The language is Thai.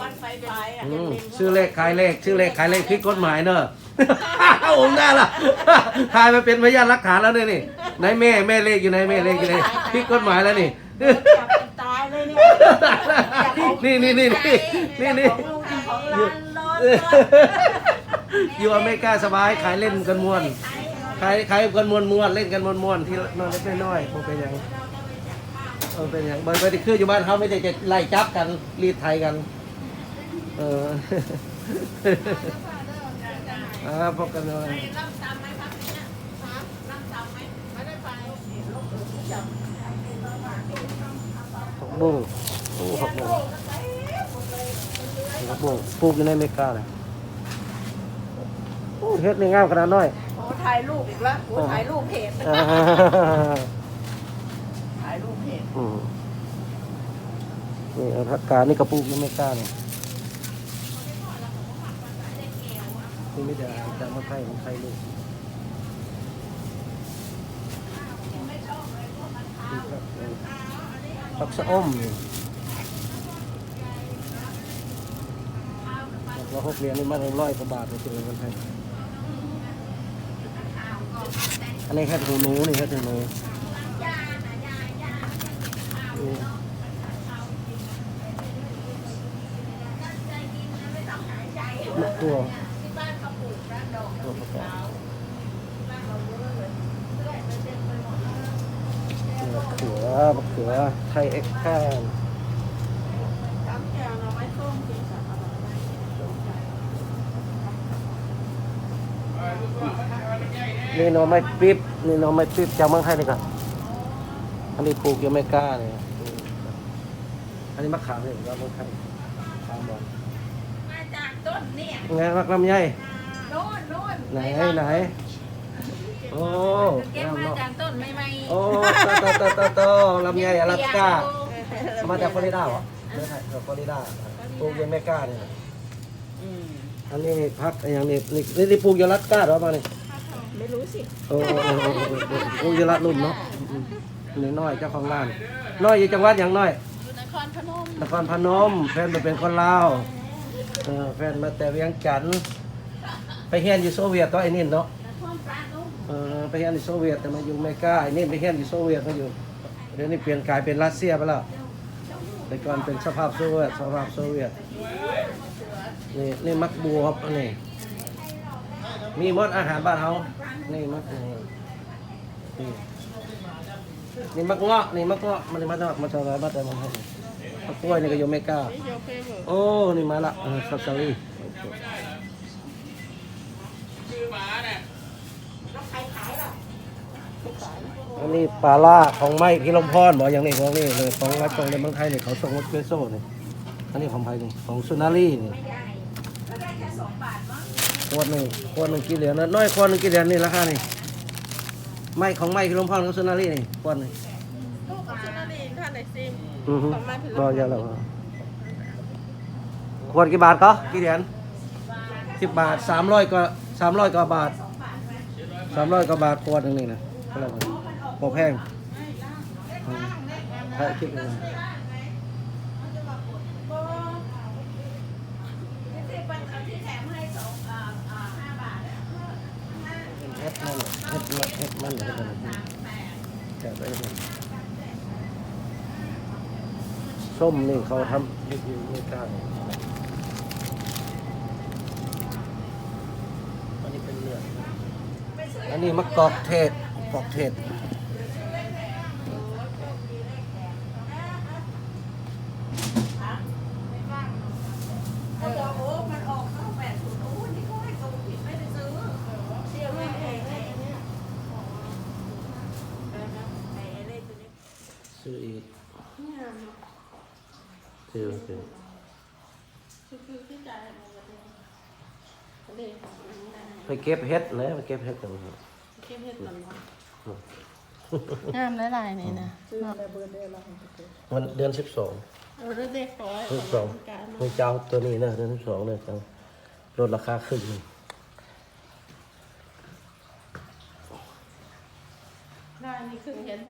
วันไฟไฟอะอืมชื่อเลขขายเลข ชื่อเลขขายเลขผิดกฎหมายเนอะ ผมได้ละ ทายมาเป็นพยานหลักฐานแล้วเนี่ยนี่ไหนแม่แม่เลขอยู่ไหนแม่เลขอยู่ไหนผิดกฎหมายแล้วนี่ จับเป็นตายเลยเนี่ยนี่นี่นี่นี่นี่นี่ ของลุงของร้านนอนอยู่อเมริกาสบายขายเล่นกันมวนขายขายกันมวนมวนเล่นกันมวนมวนที่นอนเล็กน้อยๆผมเป็นอย่างเออเป็นอย่างบางทีคืออยู่บ้านเขาไม่ได้จะไล่จับกันรีดไทยกัน เอออ่าพบกันเลยร่ำซ้ำไหมครับเนี่ยครับร่ำซ้ำไหมไม่ได้ไปผักบุ้งโอ้ผักบุ้งผักบุ้งปลูกอยู่ในอเมริกาเลยโอ้เฮ็ดในงามขนาดน้อยโอ้ถ่ายรูปอีกแล้วโอ้ถ่ายรูปเพจอ่าถ่ายรูปเพจอืมนี่เอาผักกาดนี่กระปุกนี่ไม่กล้าเนี่ย นี่ไม่ได้จะมาไข่ของไข่ลูกผักสะอมนี่เราหกเหรียญนี่มาเป็นร้อยกว่าบาทเลยถึงคนไทยอันนี้แค่ถุงหนูนี่แค่ถุงหนูนี่มะตัว ตัวประกอบมะเขือมะเขือไทยเอ็กซ์แคนซ้ำแกงเราไม่ส้มกินกับอะไรนี่หน่อไม้ปิ๊บนี่หน่อไม้ปิ๊บจากเมืองไทยนี่ก่อนอันนี้ปลูกยังไม่กล้าเลย อันนี้มะขามเลยจากเมืองไทยขามบอลมาจากต้นเนี่ยไงมักลำไย โน่นโน่นไหนไหนโอ้เก็บมาจากต้นใหม่ๆโอ้โตโตโตโตลำไยอลาสก้าเอามาจากฟลอริดาเหรอเมืองไทยจากฟลอริดาปลูกยังไม่กล้าเนี่ยอืมอันนี้พักอย่างนี้นี่นี่นี่ปลูกยาลัดกล้าเหรอมาเนี่ยไม่รู้สิโอ้โอ้โอ้โอ้โอ้โอ้ปลูกยาลัดรุ่นเนาะอืมอืมน้อยๆเจ้าของร้าน น้อยอยู่จังหวัดอย่างน้อยอยู่นครพนมนครพนม แฟนมาเป็นคนลาวเออแฟนมาแต่เวียงจันทน์ ไปเฮียนอยู่โซเวียตตัวไอ้นี่เนาะนครพนมเออไปเฮียนอยู่โซเวียตแต่มาอยู่อเมริกาไอ้นี่ไปเฮียนอยู่โซเวียตมาอยู่เดี๋ยวนี้เปลี่ยนกลายเป็นรัสเซียไปแล้วแต่ก่อนเป็นสภาพโซเวียตสภาพโซเวียตนี่นี่มักบัวครับอันนี้มีหมดอาหารบ้านเฮานี่มักนี่นี่นี่มักเงาะนี่มักเงาะมันมาจากมาจากอะไรมาแต่เมันให้มักกล้วยนี่ก็อยู่อเมริกาโอ้นี่มาละเออสตรอเบอรี่ อันนี้ปลาล่าของไม้พี่ลมพรบอกอย่างนี้ของนี่เลยของรัฐตรงในเมืองไทยนี่เขาส่งรถเกโซ่นี่อันนี้ของไทยนี่ของซูนารีนี่ขวดหนึ่งขวดหนึ่งกี่เหรียญนะน้อยขวดหนึ่งกี่เหรียญนี่ราคานี่ไม้ของไม้พี่ลมพรของซูนารีนี่ขวดหนึ่งลูกกับชนาลีท่านไหนซิมอือฮึของไม้พี่ลมพรรอเยอะแล้วขวดกี่บาทก็กี่เหรียญสิบบาทสามร้อยก็ สามร้อยกว่าบาทสามร้อยกว่าบาทขวดหนึ่งนี่นะก็แล้วกันพอแพงอืมใช่คิดเลยเฮ็ดมันเฮ็ดมันเฮ็ดมันเฮ็ดมันแจกไปเลยส้มนี่เขาทำรีวิวไม่กล้า เป็นเลือดอันนี้มะกอกเทศมะกอกเทศเขาบอกโอ้มันออกเข้าแปดศูนย์โอ้นี่เขาให้ส่งผิดไม่ได้ซื้อเสียไม่เองเลยเนี่ยไอ้เลขตัวนี้ซื้ออีกเนี่ยซื้อซื้อคือคือที่จ่าย มาแบบนี้เลขของมันได้ไปเก็บเห็ดเลยไปเก็บเห็ดกันเข้มเฮ็ดมันวะงามหลายๆนี่นะซื้ออะไรเบอร์เดียวเราของตัววันเดือนสิบสองเราได้เลขร้อยสิบสองการมีเจ้าตัวนี้นะเดือนสิบสองเลยจังลดราคาขึ้นหนึ่งได้นี่คือเห็น